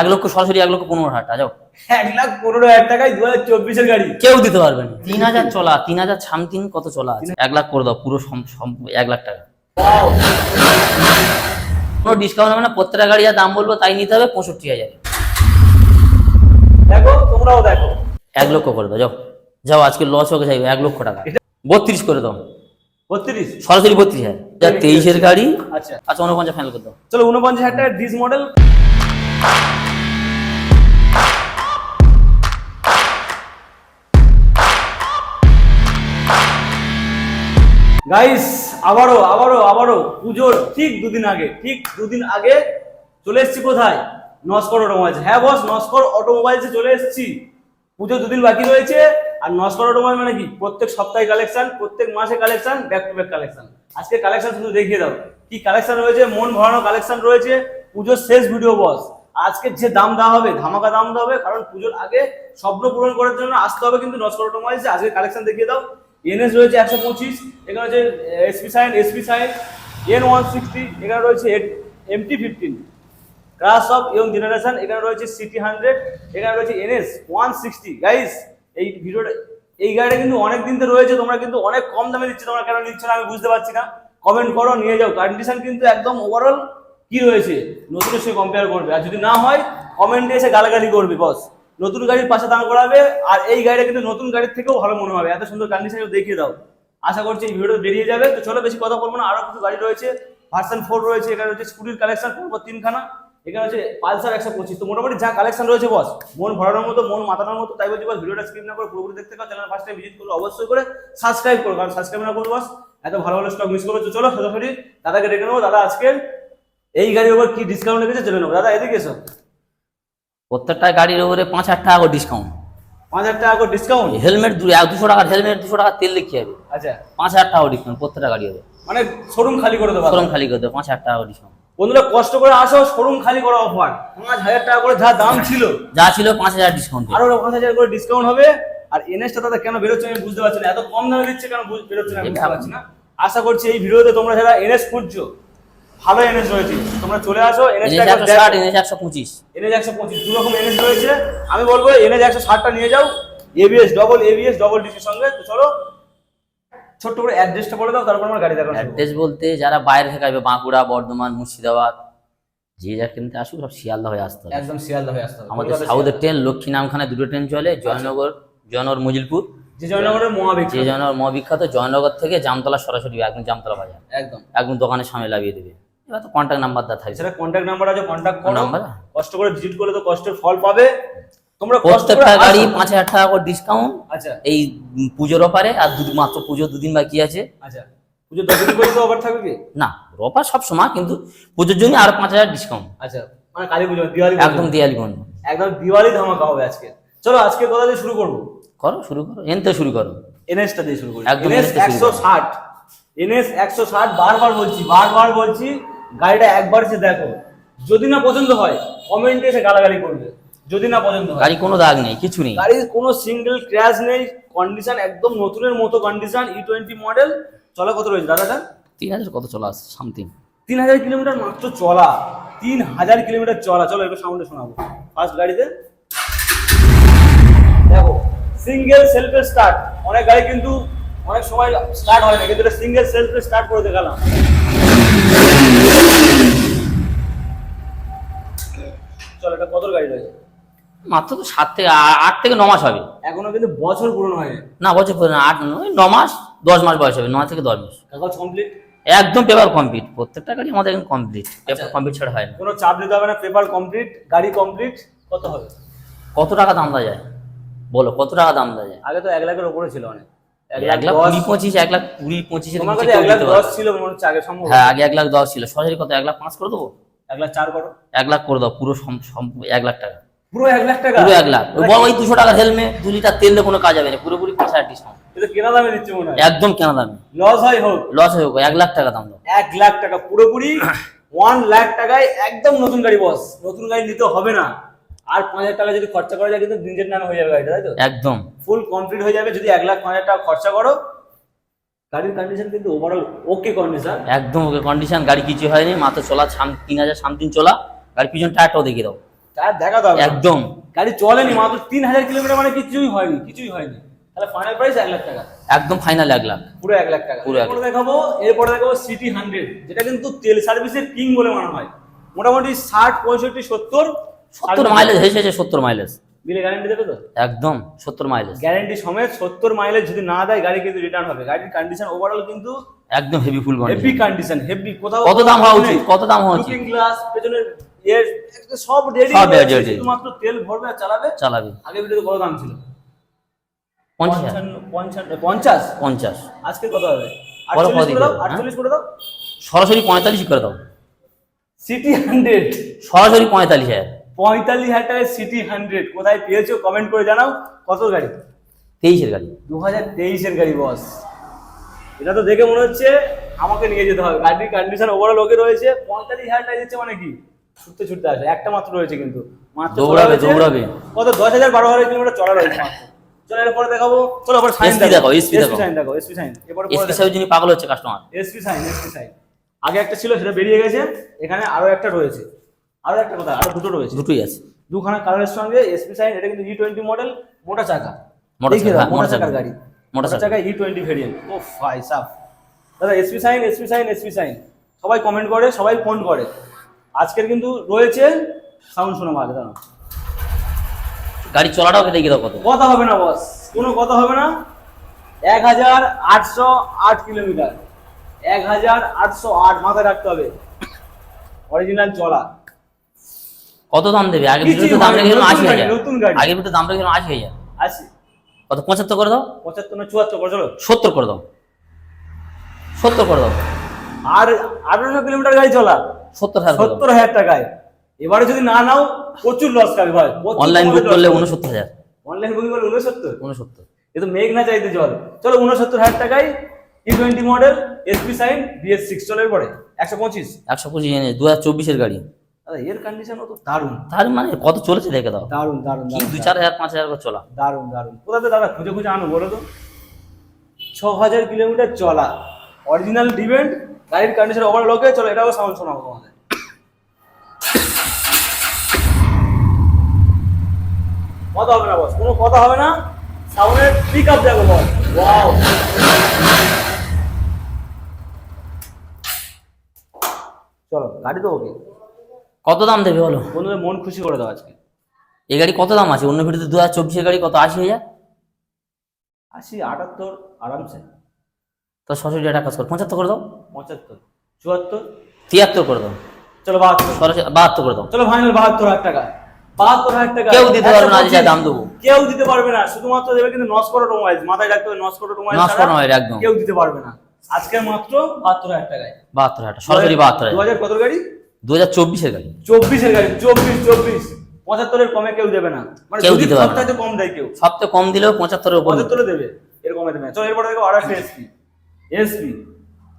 এক লক্ষ সরাসরি এক লক্ষ পনেরো হাজার টাকা যাও। এক লাখ পনেরো হাজার টাকায় দু হাজার চব্বিশের গাড়ি। কেউ দিতে পারবে না। তিন হাজার চলা তিন হাজার সামথিং কত চলা আছে? এক লাখ করে দাও পুরো এক লাখ টাকা। কোনো ডিসকাউন্ট হবে না প্রত্যেকটা গাড়ি যা দাম বলব তাই নিতে হবে পঁয়ষট্টি হাজার। দেখো তোমরাও দেখো। এক লক্ষ করে দাও যাও। যাও আজকে লস হয়ে যাই এক লক্ষ টাকা। বত্রিশ করে দাও। বত্রিশ? সরাসরি বত্রিশ হাজার। যা তেইশের গাড়ি। আচ্ছা। আচ্ছা উনপঞ্চাশ ফাইনাল করে দাও। চলো উনপঞ্চাশ হাজার টাকা ডিস মডেল গাইস আবারও আবারও আবারও পুজোর ঠিক দুদিন আগে, ঠিক দুদিন আগে চলে এসেছি কোথায়? নস্কর অটোমোবাইলস হ্যাঁ বস নস্কর অটোমোবাইলসে চলে এসেছি। পুজো দুদিন বাকি রয়েছে। আর নস্কর অটোমোবাইল মানে কি? প্রত্যেক সপ্তাহে কালেকশন প্রত্যেক মাসে collection back to back collection আজকে কালেকশন শুধু দেখিয়ে দাও। কি কালেকশন রয়েছে? মন ভরানো কালেকশন রয়েছে। পুজোর শেষ ভিডিও বস আজকে যে দাম দেওয়া হবে, ধামাকা দাম দেওয়া হবে, কারণ পুজোর আগে স্বপ্ন পূরণ করার জন্য আসতে হবে কিন্তু নস্কর অটোমোবাইলসে আজকে কালেকশন দেখিয়ে দাও। এনএস রয়েছে একশো পঁচিশ, এখানে রয়েছে SP Shine SP Shine N one sixty এখানে রয়েছে MT fifteen crush of young generation এখানে রয়েছে সিটি হান্ড্রেড এখানে রয়েছে এনএস ওয়ান সিক্সটি গাইস এই ভিডিওটা, এই গাড়িটা কিন্তু অনেক দিন ধরে রয়েছে, তোমরা কিন্তু অনেক কম দামে দিচ্ছ তোমরা কেন নিচ্ছ না আমি বুঝতে পারছি না কমেন্ট করো, নিয়ে যাও কন্ডিশন কিন্তু একদম ওভারঅল কি রয়েছে নতুনের সঙ্গে কম্পেয়ার করবে, আর যদি না হয় কমেন্টে এসে গালাগালি করবে বস নতুন গাড়ির পাশে দাঁড় করাবে, আর এই গাড়িটা কিন্তু নতুন গাড়ির থেকেও ভালো মনে হবে। এত সুন্দর কন্ডিশন দেখিয়ে দাও। আশা করছি এই ভিডিওটা বেরিয়ে যাবে। তো চলো বেশি কথা বলব না, আরও কিছু গাড়ি রয়েছে। ভার্সন ফোর রয়েছে, এখানে রয়েছে স্কুটির কালেকশন পরপর তিনখানা। এখানে হচ্ছে পালসার একশো পঁচিশ। তো মোটামুটি যা কালেকশন রয়েছে বস, মন ভরানোর মতো, মন মাতানোর মতো, তাই বলছি বস, ভিডিওটা স্ক্রিপ না করে পুরোপুরি দেখতে পাও চ্যানেল ফার্স্ট টাইম ভিজিট করলে অবশ্যই করে সাবস্ক্রাইব করো, কারণ সাবস্ক্রাইব না করলে বস, এত ভালো ভালো স্টক মিস করবে। তো চলো সরাসরি দাদাকে ডেকে নেব। দাদা, আজকে এই গাড়ির উপর কি ডিসকাউন্ট রেখেছে চলে নেব। দাদা, এদিকে এসো। প্রত্যেকটা গাড়ির উপরে পাঁচ হাজার টাকা করে ডিসকাউন্ট পাঁচ হাজার টাকা করে ডিসকাউন্ট হেলমেট দুশো টাকার হেলমেট দুশো টাকা তেল লিখে যাবে আচ্ছা। পাঁচ হাজার টাকা ডিসকাউন্ট প্রত্যেকটা গাড়ি হবে মানে শোরুম খালি করে দেবো। শোরুম খালি করে দেবে পাঁচ হাজার টাকা ডিসকাউন্ট বন্ধুরা কষ্ট করে আসো শোরুম খালি করা অফার পাঁচ হাজার টাকা করে যা দাম ছিল। যা ছিল পাঁচ হাজার ডিসকাউন্ট আরও পাঁচ হাজার করে ডিসকাউন্ট হবে। আর এনএসটা দাদা কেন বেরোচ্ছে আমি বুঝতে পারছি না। এত কম দামে দিচ্ছে কেন বেরোচ্ছে না আমি বুঝতে পারছি না। আশা করছি এই ভিডিওতে তোমরা যারা এনএস খুঁজছো ভালো এনএস রয়েছে। তোমরা চলে আসো এনেছে এনএসটা একশো পঁচিশ। এনএস একশো পঁচিশ দু রকম এনএস রয়েছে। আমি বলব এনএস একশো ষাটটা নিয়ে যাও। এবিএস ডবল এবিএস ডবল ডিসির সঙ্গে। তো চলো ছোট্ট করে অ্যাড্রেসটা বলে দাও তারপর আমার গাড়ি দেখানো অ্যাড্রেস বলতে যারা বাইরে থেকে আসবে বাঁকুড়া বর্ধমান মুর্শিদাবাদ যে যা কিনতে আসুক সব শিয়ালদা হয়ে আসতে হবে। একদম শিয়ালদা হয়ে আসতে হবে। আমাদের সাউথের ট্রেন লক্ষ্মী নামখানে দুটো ট্রেন চলে জয়নগর জয়নগর মজিলপুর। যে জয়নগরের মহাবিক যে জয়নগর মহাবিখ্যাত জয়নগর থেকে জামতলা সরাসরি একদম জামতলা বাজার। একদম। একদম দোকানের সামনে লাগিয়ে দেবে। এবার তো কন্ট্যাক্ট নাম্বার দেওয়া থাকবে। এছাড়া কন্ট্যাক্ট নাম্বার আছে কন্ট্যাক্ট করো। নাম্বার কষ্ট করে ভিজিট করলে তো কষ্টের ফল পাবে। তোমরা কষ্ট করে প্রত্যেকটা গাড়ি। পাঁচ হাজার টাকা করে ডিসকাউন্ট আচ্ছা। এই পুজোর অফারে আর দু মাত্র পুজো দুদিন বাকি আছে। আচ্ছা। পুজো দশ দিন করে তো অফার থাকবে কি? না অফার সব সময় কিন্তু পুজোর জন্য আরও পাঁচ হাজার ডিসকাউন্ট আচ্ছা মানে কালী পুজো দিওয়ালি একদম দিয়ালি বন্ধ একদম দিওয়ালি ধামাকা হবে আজকে। চলো আজকে কথা দিয়ে শুরু করব? করো শুরু করো। এনতে শুরু করো। এনএসটা দিয়ে শুরু করি। একদম একশো ষাট। এনএস একশো ষাট বারবার বলছি বারবার বলছি। গাড়িটা একবার এসে দেখো। যদি না পছন্দ হয় কমেন্টে এসে গালাগালি করবে। যদি না পছন্দ হয়। গাড়ি কোনো দাগ নেই কিছু নেই। গাড়ির কোনো সিঙ্গেল ক্র্যাশ নেই কন্ডিশন একদম নতুনের মতো কন্ডিশন ই টোয়েন্টি মডেল চলা কত রয়েছে দাদাটা তিন হাজার কত চলা আসে সামথিং তিন হাজার কিলোমিটার মাত্র চলা। তিন হাজার কিলোমিটার চলা। চলো একটু সাউন্ডে শোনাবো। ফার্স্ট গাড়িতে। দেখো সিঙ্গেল সেলফে স্টার্ট অনেক গাড়ি কিন্তু অনেক সময় স্টার্ট হয় না কিন্তু এটা সিঙ্গেল সেলফে স্টার্ট করে দেখালাম। চলো এটা কত গাড়ি রয়েছে মাত্র তো সাত থেকে আট থেকে ন মাস হবে। এখনও কিন্তু বছর পুরনো হয়নি। না বছর পরে আট নয় ন মাস দশ মাস বয়স হবে নয় থেকে দশ মাস। কাগজ কমপ্লিট একদম পেপার কমপ্লিট প্রত্যেকটা গাড়ি আমাদের এখন কমপ্লিট পেপার। কমপ্লিট ছাড়া হয় না। কোনো চাপ দিতে হবে না পেপার কমপ্লিট গাড়ি কমপ্লিট কত হবে? কত টাকা দাম দেওয়া যায়? বলো কত টাকা দাম দেওয়া যায়? আগে তো এক লাখের উপরে ছিল অনেক। এক লাখ কুড়ি পঁচিশ এক লাখ কুড়ি পঁচিশের তোমার নিচে এক লাখ দশ ছিল মনে হচ্ছে আগে সম্ভব হ্যাঁ আগে এক লাখ দশ ছিল সরাসরি কত এক লাখ পাঁচ করে দেবো এক লাখ চার করো এক লাখ করে দাও পুরো এক লাখ টাকা পুরো এক লাখ টাকা পুরো এক লাখ ওই বড় ওই দুশো টাকার হেলমেট দু লিটার তেল দিয়ে কোনো কাজ হবে না পুরোপুরি পাঁচ হাজার ডিসকাউন্ট কেনা দামে দিচ্ছে মনে হয় একদম কেনা দামে লস হয় হোক লস হয়ে যাবে, এক লাখ টাকা দাম দাও এক লাখ টাকা পুরোপুরি ওয়ান লাখ টাকায় একদম নতুন গাড়ি বস নতুন গাড়ি নিতে হবে না আর পাঁচ হাজার টাকা যদি খরচা করা যায় কিন্তু নিজের নামে হয়ে যাবে গাড়িটা তাই তো? একদম। ফুল কমপ্লিট হয়ে যাবে যদি এক লাখ পাঁচ হাজার টাকা খরচা করো। গাড়ির কন্ডিশন কিন্তু ওভারঅল ওকে কন্ডিশন একদম ওকে কন্ডিশন গাড়ি কিছু হয়নি মাত্র চলা সাম তিন হাজার সামথিং চলা। গাড়ি পিছন টায়ারটাও দেখিয়ে দাও। টায়ার হবে না। একদম। গাড়ি চলেনি মাত্র তিন হাজার কিলোমিটার মানে কিছুই হয়নি কিছুই হয়নি। তাহলে ফাইনাল প্রাইস এক লাখ টাকা। একদম ফাইনাল এক লাখ। পুরো এক লাখ টাকা। পুরো এরপরে দেখাবো এরপরে দেখাবো সিটি হান্ড্রেড যেটা কিন্তু তেল সার্ভিসের কিং বলে মানা হয়। মোটামুটি ষাট পঁয়ষট্টি সত্তর সত্তর মাইলেজ হেসেছে সত্তর মাইলেজ বিলে গ্যারান্টি দেবে তো? একদম সত্তর মাইলেজ গ্যারান্টি সমেত সত্তর মাইলেজ যদি না দেয় গাড়ি কিন্তু রিটার্ন হবে। গাড়ির কন্ডিশন ওভারঅল কিন্তু একদম heavy full heavy condition heavy কোথাও কত দাম হওয়া উচিত? কত দাম হওয়া উচিত? গ্লাস পেছনের এর সব রেডি তেল ভরবে আর চালাবে? চালাবি। আগে ভিডিওতে কত দাম ছিল? পঞ্চাশ। হাজার পঞ্চান্ন পঞ্চান্ন পঞ্চাশ? পঞ্চাশ। আজকে কত হবে? করে দাও হ্যাঁ? করে দাও। সরাসরি পঁয়তাল্লিশ করে দাও। সিটি হান্ড্রেড সরাসরি পঁয়তাল্লিশ হাজার। পঁয়তাল্লিশ হাজার টাকায় সিটি হান্ড্রেড কোথায় পেয়েছ? কমেন্ট করে জানাও। কত গাড়ি? তেইশের গাড়ি। দু হাজার তেইশের গাড়ি বস এটা তো দেখে মনে হচ্ছে আমাকে নিয়ে যেতে হবে। গাড়ির কন্ডিশন ওভারঅল ওকে রয়েছে। পঁয়তাল্লিশ হাজার টাকা দিচ্ছে মানে কি? ছুটতে ছুটতে আসে। একটা মাত্র রয়েছে কিন্তু। মাত্র দৌড়াবে, দৌড়াবে। কত? দশ হাজার বারো হাজার কিলোমিটার চলা রয়েছে মাত্র। চলো এরপরে দেখাবো। চলো আবার সাইন দেখো, দেখো। সাইন দেখো এসপি সাইন এরপরে এসপি সাহেব যিনি পাগল হচ্ছে customer SP Shine SP Shine আগে একটা ছিল সেটা বেরিয়ে গেছে। এখানে আরও একটা রয়েছে। আরও একটা কথা আরও দুটো রয়েছে। দুটোই আছে। দুখানা কালারের সঙ্গে এসপি সাইন এটা কিন্তু ই টোয়েন্টি মডেল মোটা চাকা। মোটা চাকা, মোটা মোটা চাকার গাড়ি। মোটা মোটা চাকা। চাকা ই টোয়েন্টি ভেরিয়েন্ট ও ফাই সাফ দাদা SP Shine SP Shine SP Shine সবাই কমেন্ট করে সবাই ফোন করে। আজকের কিন্তু রয়েছে সাউন্ড শোনা ভালো দাঁড়াও। গাড়ি চলাটাও দাও কত। কথা হবে না বস কোনো কথা হবে না। এক হাজার আটশো আট কিলোমিটার এক হাজার আটশো আট মাথায় রাখতে হবে। অরিজিনাল চলা। কত দাম দেবে? আগে ভিডিওতে দাম হয়নি, রেখেছিল নতুন আশি হাজার। আগে ভিডিওতে দাম রেখেছিল আশি হাজার? আশি। কত পঁচাত্তর করে দাও? পঁচাত্তর না চুয়াত্তর করে চলো। সত্তর করে দাও। সত্তর করে দাও। আর আঠারোশো কিলোমিটার গাড়ি চলা। সত্তর হাজার সত্তর হাজার টাকায়। এবারে যদি না নাও প্রচুর লস খাবে ভাই অনলাইন বুক করলে উনসত্তর হাজার। অনলাইন বুকিং করলে উনসত্তর উনসত্তর এ তো মেঘ না চাইতে জল। চলো উনসত্তর হাজার টাকায় T twenty model SP Shine BS six চলো এরপরে। একশো পঁচিশ। একশো পঁচিশ দু হাজার চব্বিশের গাড়ি। দাদা এর কন্ডিশনও তো দারুণ। তার মানে কত চলেছে দেখে দাও। দারুণ দারুণ কি দু চার হাজার পাঁচ হাজার করে চলা। দারুণ দারুণ। কোথা থেকে দাদা খুঁজে খুঁজে আনো বলো তো? ছ হাজার কিলোমিটার চলা। অরিজিনাল ডিভেন্ট গাড়ির কন্ডিশন ওভারঅল ওকে চলো এটাও সাউন্ড শোনাবো তোমাদের। কথা হবে না বস কোনো কথা হবে না। সাউন্ডের পিক আপ দেখো বস ওয়াও চলো গাড়ি তো ওকে কত দাম দেবে বলো? বন্ধুদের মন খুশি করে দাও আজকে। এই গাড়ি কত দাম আছে? অন্য ভিডিওতে দু হাজার চব্বিশের গাড়ি কত? আশি হাজার? আশি আটাত্তর আরামসে। তো সরাসরি একটা কাজ কর। পঁচাত্তর করে দাও। পঁচাত্তর চুয়াত্তর। তিয়াত্তর করে দাও। চলো বাহাত্তর। সরাসরি বাহাত্তর করে দাও। চলো ফাইনাল বাহাত্তর হাজার টাকা। বাহাত্তর হাজার টাকা। কেউ দিতে পারবে না, আজ যা দাম দেবো। কেউ দিতে পারবে না। শুধুমাত্র দেবে কিন্তু নস নস্কর অটোমোবাইলস মাথায় রাখতে হবে নস্কর অটোমোবাইলস নষ্ট করা হয় একদম। কেউ দিতে পারবে না। আজকে মাত্র বাহাত্তর হাজার টাকায়। বাহাত্তর হাজার সরাসরি বাহাত্তর দু হাজার। হাজার কত গাড়ি? দু হাজার চব্বিশের গাড়ি। চব্বিশের গাড়ি চব্বিশ চব্বিশ। পঁচাত্তরের কমে কেউ দেবে না। মানে কেউ দিতে পারবে না। কম দেয় কেউ। সবচেয়ে কম দিলেও পঁচাত্তরের উপর পঁচাত্তরে দেবে। এর কমে দেবে। চলো এরপরে দেখো আরেকটা এসপি এসপি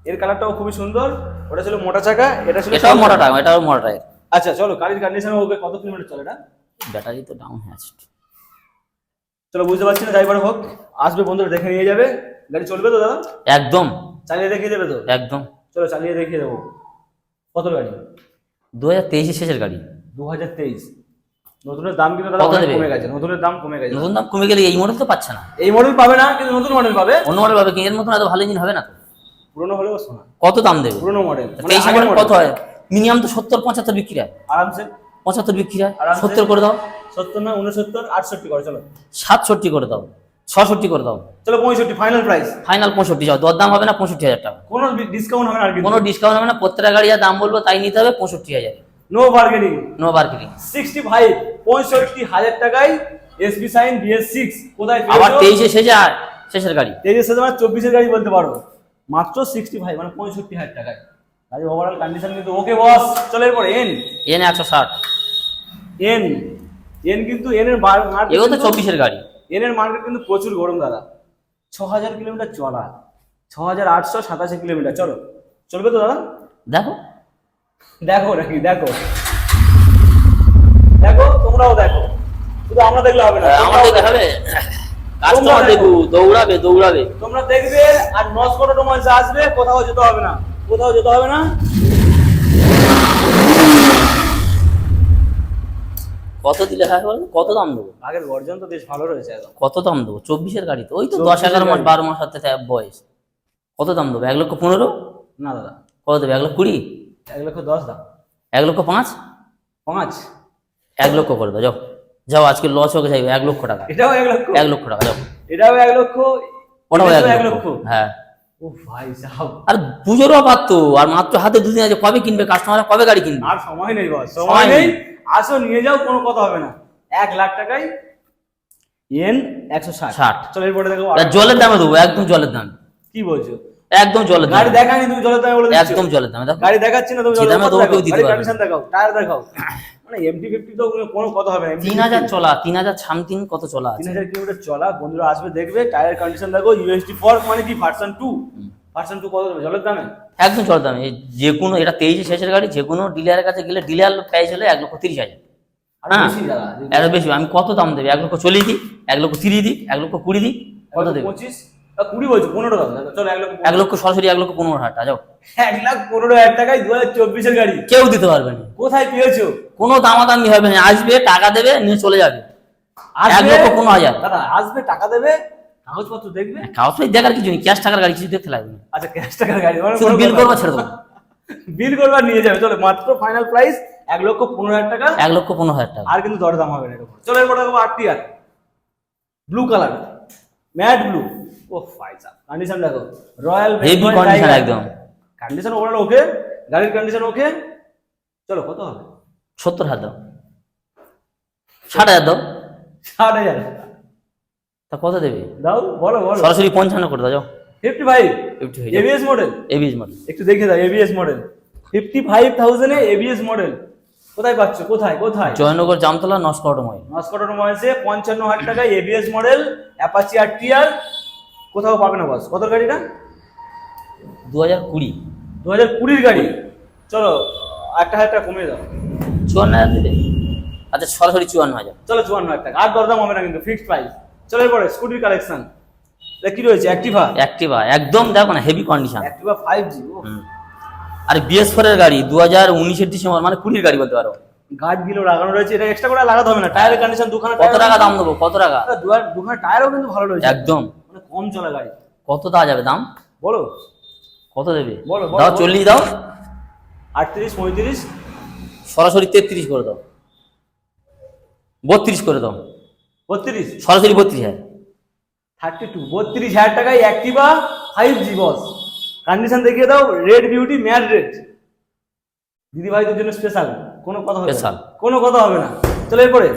এর কালারটাও খুবই সুন্দর। ওটা ছিল মোটা চাকা এটা ছিল এটাও মোটা টাকা এটাও মোটা টায়ার। আচ্ছা চলো গাড়ির কন্ডিশন হবে কত কিলোমিটার চলে এটা? ব্যাটারি তো ডাউন হয়ে চলো বুঝতে পারছি না ড্রাইভার হোক। আসবে বন্ধুরা দেখে নিয়ে যাবে। গাড়ি চলবে তো দাদা? একদম। চালিয়ে দেখিয়ে দেবে তো? একদম। চলো চালিয়ে দেখিয়ে দেবো। কত গাড়ি? দু হাজার তেইশের শেষের গাড়ি। দু হাজার তেইশ। নতুনের দাম কিন্তু দাদা অনেক? কমে গেছে নতুনের দাম কমে গেছে। নতুন দাম কমে গেলে এই মডেল তো পাচ্ছে না। এই মডেল পাবে না কিন্তু নতুন মডেল পাবে। অন্য মডেল পাবে কিনের মতন এত ভালো ইঞ্জিন হবে না তো। পুরনো হলেও শোনা কত দাম দেবে? পুরনো মডেল তেইশ মডেল কত হয়? মিনিমাম তো সত্তর পঁচাত্তর বিক্রি হয়। আরামসে। পঁচাত্তর বিক্রি হয়? সত্তর করে দাও। সত্তর না উনসত্তর আটষট্টি করে চলো। সাতষট্টি করে দাও। ছষট্টি করে দাও। চলো পঁয়ষট্টি ফাইনাল প্রাইস ফাইনাল পঁয়ষট্টি যাও। দর দাম হবে না পঁয়ষট্টি হাজার টাকা। কোনো ডিসকাউন্ট হবে না আর কোনো ডিসকাউন্ট হবে না প্রত্যেকটা গাড়ি যা দাম বলব তাই নিতে হবে পঁয়ষট্টি হাজার। No bargaining no bargaining sixty five পঁয়ষট্টি হাজার টাকায় এসপি সাইন বিএস সিক্স কোথায় আবার? তেইশে শেষে আর শেষের গাড়ি। তেইশের সাথে মানে চব্বিশের গাড়ি বলতে পারো। মাত্র সিক্সটি ফাইভ মানে পঁয়ষট্টি হাজার টাকায়। গাড়ি ওভারঅল কন্ডিশন কিন্তু ওকে বস চলে এরপর এন এন একশো ষাট। এন এন কিন্তু এন এর মার্কেট এগুলো তো চব্বিশের গাড়ি। এন এর মার্কেট কিন্তু প্রচুর গরম দাদা। ছ হাজার কিলোমিটার চলা ছ হাজার আটশো সাতাশি কিলোমিটার। চলো চলবে তো দাদা? দেখো। দেখো নাকি? দেখো। দেখো তোমরাও দেখো। শুধু আমরা দেখলে হবে না আমার দেখাবে কাস্টমার দেখু। দৌড়াবে দৌড়াবে। তোমরা দেখবে আর করে তোমার আসবে কোথাও যেতে হবে না। কোথাও যেতে হবে না। কত দিলে হয় বলো কত দাম দেবো? আগের গর্জন তো বেশ ভালো রয়েছে একদম। কত দাম দেবো? চব্বিশের গাড়ি তো? ওই তো দশ এগারো মাস বারো মাস হাতে বয়স। কত দাম দেবো? এক লক্ষ পনেরো? না দাদা। কত দেবে? এক লক্ষ কুড়ি? এক লক্ষ দশ দাম। এক লক্ষ পাঁচ? পাঁচ। এক লক্ষ করে দাও যাও। যাও আজকে লস হোক যাইবে এক লক্ষ টাকা। এটাও এক লক্ষ। এক লক্ষ টাকা যাও। এটাও এক লক্ষ। ওটাও এক লক্ষ। লক্ষ। হ্ঁ ও ভাই সাহেব আর পুজোরও অফার তো। আর মাত্র হাতে দুদিন আছে। কবে কিনবে? কাস্টমার কবে গাড়ি কিনবে? আর সময় নেই সময় নেই। আসো নিয়ে যাও কোনো কথা হবে না। এক লাখ টাকায় এন একশো ষাট। 60 চলো এরপরে দেখো জলের দামে দেবো একদম জলের দাম। কি বলছো? একদম জলের দাম। গাড়ি দেখানি তুমি জলের দামে বলে একদম জলের দামে দেখো। গাড়ি দেখাচ্ছি না তুমি জলের দামে দেবো কেউ দিতে পারবে। কন্ডিশন দেখাও টায়ার দেখাও। মানে এমটি ফিফটি তো কোনো কথা হবে না। তিন হাজার চলা তিন হাজার সামথিং কত চলা তিন হাজার কিলোমিটার চলা বন্ধুরা আসবে দেখবে টায়ার কন্ডিশন দেখো ইউএসডি ফর মানে কি? ভার্সন টু ভার্সন টু কত জলের দামে? একদম জলের দামে যে কোনো এটা তেইশে শেষের গাড়ি যে কোনো ডিলারের কাছে গেলে ডিলার প্রাইস হলে এক লক্ষ তিরিশ হাজার। হ্যাঁ। বেশি এত বেশি। আমি কত দাম দেবে? এক লক্ষ চল্লিশ দিই এক লক্ষ তিরিশ দিই এক লক্ষ কুড়ি দিই কত দেবে? পঁচিশ কুড়ি বলছো পনেরো চলো এক লক্ষ এক লক্ষ সরাসরি এক লক্ষ পনেরো হাজার যাও। এক লাখ পনেরো হাজার টাকায় দু হাজার চব্বিশের গাড়ি। কেউ দিতে পারবে না। কোথায় পেয়েছ? কোনো দামাদামি হবে না। আসবে টাকা দেবে নিয়ে চলে যাবে। এক আসবে লক্ষ পনেরো হাজার। আসবে টাকা দেবে কাগজপত্র দেখবে? কাগজ তো দেখার কিছু নেই ক্যাশ টাকার গাড়ি কিছু দেখতে লাগবে। আচ্ছা ক্যাশ টাকার গাড়ি। শুধু বিল করব ছেড়ে দেবো। বিল করবার নিয়ে যাবে। চলো মাত্র ফাইনাল প্রাইস এক লক্ষ পনেরো হাজার টাকা। এক লক্ষ পনেরো হাজার টাকা। আর কিন্তু দরদাম হবে না এরকম চলো এরপর দেখব আর। ব্লু কালার ম্যাট ব্লু ও ফাইসা কন্ডিশন দেখো। রয়্যাল হেভি কন্ডিশন একদম। কন্ডিশন ওভারঅল ওকে গাড়ির কন্ডিশন ওকে চলো কত হবে? সত্তর হাজার দাও। ষাট হাজার দাও। ষাট হাজার। তা কত দেবে? দাও বলো বলো। সরাসরি পঞ্চান্ন করে দাও যাও। ফিফটি ফাইভ ফিফটি যাবে এবিএস মডেল এবিএস মডেল একটু দেখে দাও এবিএস মডেল ফিফটি ফাইভ থাউজেন্ডে এবিএস মডেল কোথায় পাচ্ছ? কোথায় কোথায়? জয়নগর জামতলা নস্কটন মহেশে পঞ্চান্ন হাজার টাকায় ABS model Apache R TR কোথাও পাবে না বস কত গাড়িটা? দু হাজার কুড়ি। দু হাজার কুড়ির গাড়ি। চলো একটা হাজার টাকা কমিয়ে দাও। চুয়ান্ন হাজার দিলে? আচ্ছা সরাসরি চুয়ান্ন হাজার। চলো চুয়ান্ন হাজার টাকা। আর দরদাম হবে না কিন্তু ফিক্সড প্রাইস চলো এরপরে স্কুটির কালেকশন এটা কি রয়েছে? অ্যাক্টিভা অ্যাক্টিভা একদম দেখো না heavy condition Activa five G আর বিএস ফোর এর গাড়ি দু হাজার উনিশের ডিসেম্বর মানে কুড়ির গাড়ি বলতে পারো। গার্ডগুলো লাগানো রয়েছে এটা এক্সট্রা করে লাগাতে হবে না। টায়ারের কন্ডিশন দুখানা কত টাকা দাম দেবো? কত টাকা? দুখানা টায়ারও কিন্তু ভালো রয়েছে। একদম। মানে কম চলা গাড়ি। কত দেওয়া যাবে দাম? বলো। কত দেবে? বলো, বলো, দাও চল্লিশ দাও। আটত্রিশ পঁয়ত্রিশ। সরাসরি তেত্রিশ করে দাও। বত্রিশ করে দাও। বত্রিশ। সরাসরি বত্রিশ হাজার থার্টি টু বত্রিশ হাজার টাকায় Activa five G boss condition দেখিয়ে দাও রেড বিউটি ম্যাট রেড দিদি ভাইদের জন্য স্পেশাল কোনো কথা হবে না। কোনো কথা হবে না। চলো এরপরে।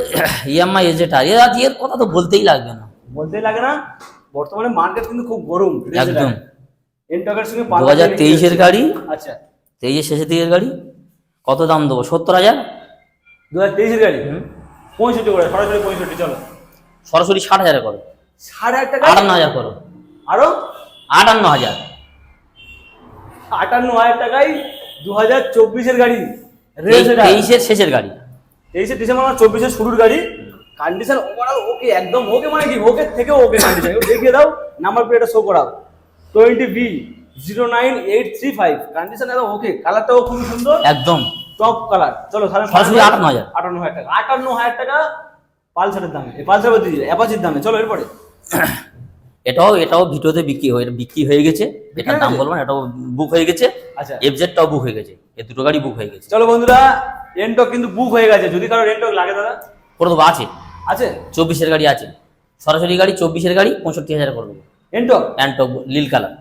ইএমআই এজেটা এর আজ এর কথা তো বলতেই লাগবে না। বলতেই লাগে না। বর্তমানে মার্কেট কিন্তু খুব গরম। একদম। এনটকের সঙ্গে দু হাজার তেইশের গাড়ি। আচ্ছা। তেইশের শেষের দিকের গাড়ি। কত দাম দেবো? সত্তর হাজার? দু হাজার তেইশের গাড়ি? পঁয়ষট্টি করে। সরাসরি পঁয়ষট্টি চলো। সরাসরি ষাট হাজার করো। সাড়ে আট টাকা? আটান্ন হাজার করো। আরও? আটান্ন হাজার। আটান্ন হাজার টাকায় দু হাজার চব্বিশের গাড়ি। তেইশের শেষের গাড়ি। তেইশে ডিসেম্বর আমার চব্বিশের শুরুর গাড়ি। কন্ডিশন ওভারঅল ওকে একদম ওকে মানে কি? ওকে থেকে ওকে কন্ডিশন দেখিয়ে দাও নাম্বার প্লেটটা শো করাও। Twenty B zero nine eight three five condition একদম ওকে কালারটাও খুব সুন্দর। একদম। টপ কালার চলো তাহলে সরাসরি 58,000 আটান্ন হাজার টাকা। আটান্ন হাজার টাকা পালসারের দামে পালসার বলতে অ্যাপাচির দামে। চলো এরপরে। এটাও এটাও ভিডিওতে বিক্রি হয়ে বিক্রি হয়ে গেছে। এটার দাম বলব না এটাও বুক হয়ে গেছে। আচ্ছা। এফজেডটাও বুক হয়ে গেছে। এই দুটো গাড়ি বুক হয়ে গেছে। চলো বন্ধুরা রেন্টক কিন্তু বুক হয়ে গেছে। যদি কারও রেন্টক লাগে দাদা? করে দেবো আছে। আছে? চব্বিশের গাড়ি আছে। সরাসরি গাড়ি চব্বিশের গাড়ি পঁয়ষট্টি হাজার করে দেবো। রেন্টক অ্যান্টক লীল কালার।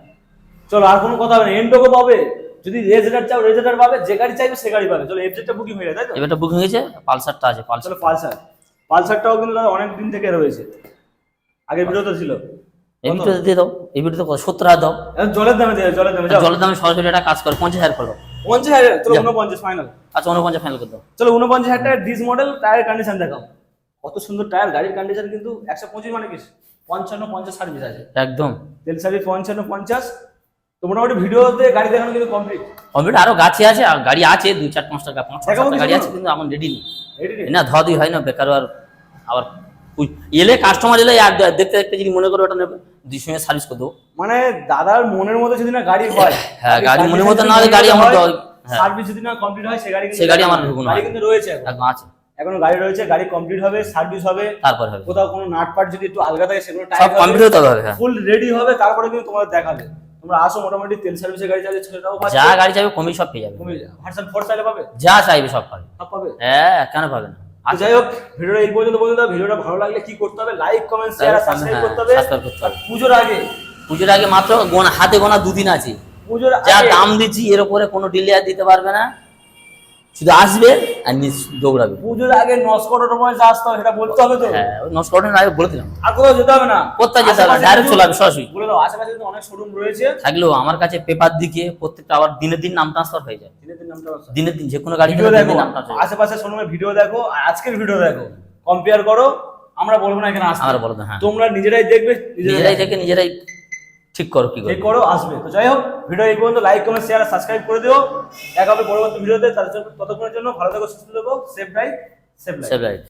চলো আর কোনো কথা হবে না। এন্ডোকো পাবে। যদি রেজেটার চাও রেজেটার পাবে যে গাড়ি চাইবে সে গাড়ি পাবে। চলো এফজেডটা বুকিং হয়ে যায় তাই তো? এবারটা বুক হয়ে গেছে পালসারটা আছে পালসার। পালসার। পালসারটাও কিন্তু দাদা অনেক দিন থেকে রয়েছে। আগের ভিডিওতে ছিল। এই ভিডিওতে দিয়ে দাও এই ভিডিওতে কত? সত্তর হাজার দাও। জলের দামে দিয়ে জলের দামে জলের দামে সরাসরি একটা কাজ করে পঞ্চাশ হাজার করে পঞ্চাশ হাজার? চলো। উনপঞ্চাশ ফাইনাল আচ্ছা উনপঞ্চাশ ফাইনাল করে দাও। চলো উনপঞ্চাশ হাজার টাকার ডিস মডেল টায়ার কন্ডিশন দেখাও। কত সুন্দর টায়ার গাড়ির কন্ডিশন কিন্তু একশো পঁচিশ মানে কি? পঞ্চান্ন পঞ্চাশ সার্ভিস আছে। একদম। তেল সার্ভিস পঞ্চান্ন পঞ্চাশ। তো মোটামুটি ভিডিওতে গাড়ি দেখানো কিন্তু কমপ্লিট কমপ্লিট আরও গাছে আছে গাড়ি আছে দুই চার পাঁচ টাকা পাঁচ সাতটা গাড়ি আছে কিন্তু আমার রেডি নেই। না ধোয়া দুই হয় না বেকার আর আবার এলে কাস্টমার এলে আর দেখতে দেখতে যদি মনে করো ওটা নেবে দুই সঙ্গে সার্ভিস করে দেবো। মানে দাদার মনের মতো যদি না গাড়ি হয় হ্যাঁ, গাড়ি মনের মতো না হলে গাড়ি আমার হ্যাঁ। সার্ভিস যদি না কমপ্লিট হয় সে গাড়ি সে গাড়ি আমার গাড়ি কিন্তু রয়েছে। একদম আছে। এখনও গাড়ি রয়েছে গাড়ি কমপ্লিট হবে সার্ভিস হবে। তারপর হবে। কোথাও কোনো নাট যদি একটু আলগা থাকে সেগুলো সব কমপ্লিট হতে হবে হ্যাঁ। ফুল রেডি হবে তারপরে কিন্তু তোমাদের দেখাবে। তোমরা আসো মোটামুটি তেল সার্ভিসের গাড়ি চালিয়ে সেটাও পাচ্ছ। যা গাড়ি চাইবে কমই সব পেয়ে যাবে। ভার্সন ফোর চাইলে পাবে? যা চাইবে সব পাবে। সব পাবে? হ্যাঁ কেন পাবে না? তো যাই হোক ভিডিওটা এই পর্যন্ত বন্ধুরা ভিডিওটা ভালো লাগলে কি করতে হবে? লাইক কমেন্ট শেয়ার আর সাবস্ক্রাইব হ্যাঁ, করতে হবে। subscribe করতে হবে। পুজোর আগে। পুজোর আগে মাত্র গোনা হাতে গোনা দুদিন আছে। পুজোর যা দাম দিচ্ছি এর উপরে কোনো ডিলে আর দিতে পারবে না। শুধু আসবে আর নিজ দৌড়াবে পুজোর আগে নস্কর অটোমোবাইল আসতে হবে সেটা বলতে হবে তো হ্যাঁ আগে বলে দিলাম আর কোথাও যেতে হবে না কোথায় যেতে হবে? আশেপাশে চলে আসবে, সরাসরি। বলে দাও আশেপাশে অনেক শোরুম রয়েছে থাকলেও আমার কাছে পেপার দিকে প্রত্যেকটা আবার দিনের দিন নাম ট্রান্সফার হয়ে যায় দিনের দিন নামটা আছে। দিনের দিন যে কোনো গাড়ি ভিডিও দেখো নাম আশেপাশে শোরুমের ভিডিও দেখো আর আজকের ভিডিও দেখো কম্পেয়ার করো আমরা বলব না এখানে আসতে আমরা বলব হ্যাঁ। তোমরা নিজেরাই দেখবে নিজেরাই দেখে নিজেরাই ঠিক করো কি ঠিক করো করো আসবে। তো যাই হোক ভিডিও এই পর্যন্ত লাইক কমেন্ট শেয়ার সাবস্ক্রাইব করে দিও। দেখা হবে পরবর্তী ভিডিওতে। তাদের জন্য ততক্ষণের জন্য ভালো থাকো সুস্থ থাকো। Safe drive safe life save right